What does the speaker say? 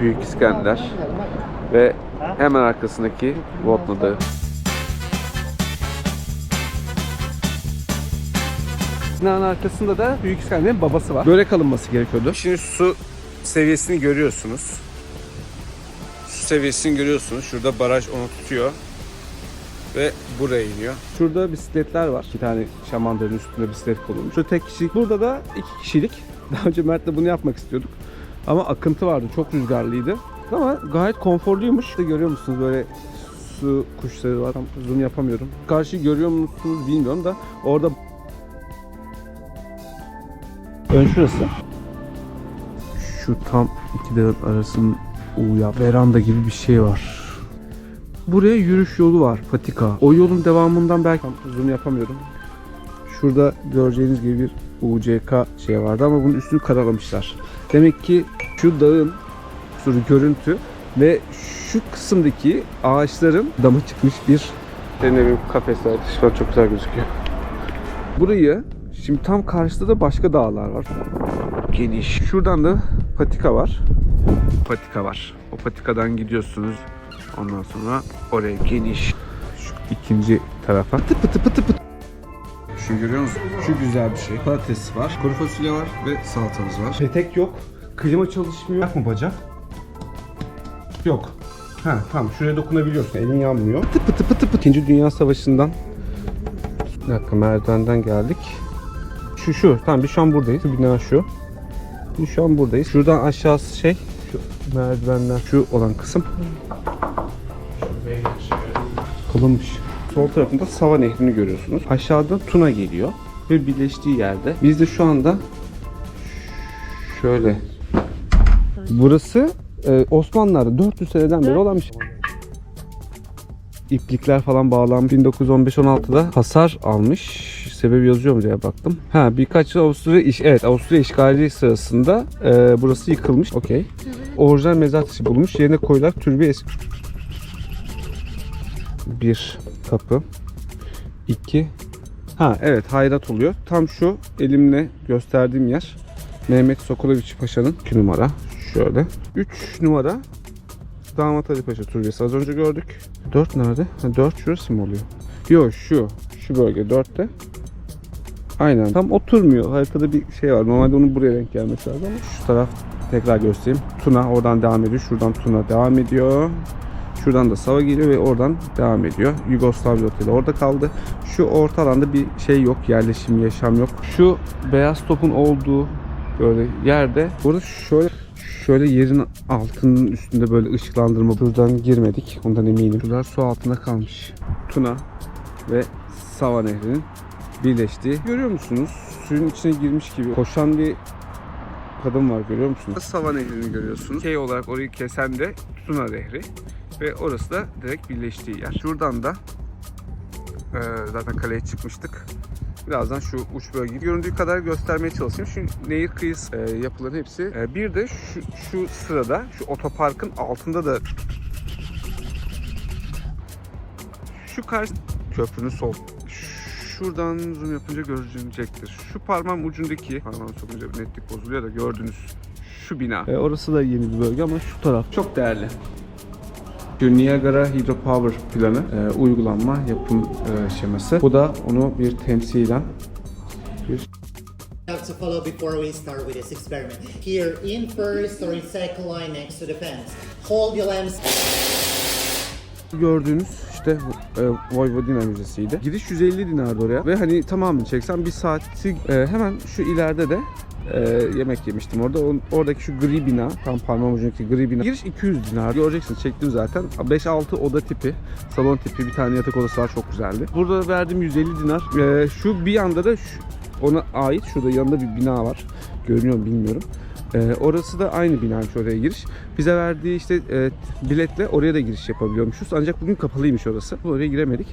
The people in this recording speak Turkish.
Büyük İskender ve hemen arkasındaki Vodna Dağı. Binanın arkasında da Büyük İskender'in babası var. Börek alınması gerekiyordu. Şimdi su seviyesini görüyorsunuz. Su seviyesini görüyorsunuz. Şurada baraj onu tutuyor. Ve buraya iniyor. Şurada bisikletler var. İki tane şamandırın üstünde bisiklet konulmuş. Şu tek kişilik. Burada da iki kişilik. Daha önce Mert'le bunu yapmak istiyorduk. Ama akıntı vardı. Çok rüzgarlıydı. Ama gayet konforluymuş. İşte görüyor musunuz böyle su kuşları var. Tam zoom yapamıyorum. Karşıyı görüyor musunuz bilmiyorum da orada Ön şurası. Şu tam iki dağın arasının uya veranda gibi bir şey var. Buraya yürüyüş yolu var patika. O yolun devamından belki tam zoom yapamıyorum. Şurada göreceğiniz gibi bir UCK şey vardı ama bunun üstünü karalamışlar. Demek ki şu dağın sürü görüntü ve şu kısımdaki ağaçların dama çıkmış bir bir kafes var. Şu an çok güzel gözüküyor. Burayı şimdi tam karşıda da başka dağlar var. Geniş. Şuradan da patika var. Patika var. O patikadan gidiyorsunuz. Ondan sonra oraya geniş. Şu ikinci tarafa. Pıtı pıtı pıtı pıtı. Şu görüyor musun? Şu güzel bir şey. Patates var, kuru fasulye var ve salatamız var. Petek yok. Klima çalışmıyor. Yak mı bacak? Yok. Ha tamam şuraya dokunabiliyorsun. Elin yanmıyor. Pıtı pıtı pıtı. İkinci Dünya Savaşı'ndan bir dakika merdivenden geldik. Şu şu. Tamam biz şu an buradayız. Bina şu. Biz şu an buradayız. Şuradan aşağısı şey. Şu merdivenden şu olan kısım. Kalınmış. Sol tarafında Sava Nehri'ni görüyorsunuz. Aşağıda Tuna geliyor. Ve birleştiği yerde. Biz de şu anda şöyle. Burası e, Osmanlılar'da 400 seneden beri olan bir şey. İplikler falan bağlanmış. 1915-16'da hasar almış. Sebebi yazıyor mu diye baktım. Ha birkaç yıl Avusturya iş evet Avusturya işgali sırasında e, burası yıkılmış. Okey. Orijinal mezar taşı bulunmuş. Yerine koyulan türbe eski. Bir kapı. iki. Ha evet hayrat oluyor. Tam şu elimle gösterdiğim yer. Mehmet Sokoloviç Paşa'nın 2 numara. Şöyle. 3 numara Damat Ali Paşa Türbesi az önce gördük. 4 nerede? Ha, 4 şurası mı oluyor? Yok şu. Şu bölge 4'te. Aynen. Tam oturmuyor. Haritada bir şey var. Normalde onun buraya denk gelmesi lazım ama şu taraf tekrar göstereyim. Tuna oradan devam ediyor. Şuradan Tuna devam ediyor. Şuradan da Sava geliyor ve oradan devam ediyor. Yugoslavya Oteli orada kaldı. Şu orta alanda bir şey yok. Yerleşim, yaşam yok. Şu beyaz topun olduğu böyle yerde. Burada şöyle şöyle yerin altının üstünde böyle ışıklandırma. Buradan girmedik. Ondan eminim. Şuralar su altında kalmış. Tuna ve Sava Nehri'nin birleştiği. Görüyor musunuz? Suyun içine girmiş gibi koşan bir kadın var görüyor musunuz? Sava Nehri'ni görüyorsunuz. K olarak orayı kesen de Tuna Nehri. Ve orası da direkt birleştiği yer. Şuradan da e, zaten kaleye çıkmıştık. Birazdan şu uç bölgeyi göründüğü kadar göstermeye çalışayım. Şu nehir kıyısı e, yapıların hepsi. E, bir de şu, şu sırada şu otoparkın altında da şu karşı köprünün sol şuradan zoom yapınca görünecektir. Şu parmağım ucundaki parmağım sokunca netlik bozuluyor da gördünüz şu bina. E, orası da yeni bir bölge ama şu taraf çok değerli. Şu Niagara Hydropower planı e, uygulanma yapım e, şeması. Bu da onu bir temsilen bir have to follow before we start with this experiment. Here in first or in second line next to the fence. Hold your lambs gördüğünüz işte e, Vojvodina Müzesi'ydi. Giriş 150 dinardı oraya ve hani tamamını çeksen bir saati e, hemen şu ileride de e, yemek yemiştim orada. Oradaki şu gri bina, tam parmağım ucundaki gri bina. Giriş 200 dinar. Göreceksiniz çektim zaten. 5-6 oda tipi, salon tipi bir tane yatak odası var çok güzeldi. Burada verdiğim 150 dinar. E, şu bir yanda da şu, ona ait şurada yanında bir bina var. Görünüyor mu bilmiyorum. Ee, orası da aynı binaymış oraya giriş. Bize verdiği işte e, biletle oraya da giriş yapabiliyormuşuz. Ancak bugün kapalıymış orası. Oraya giremedik.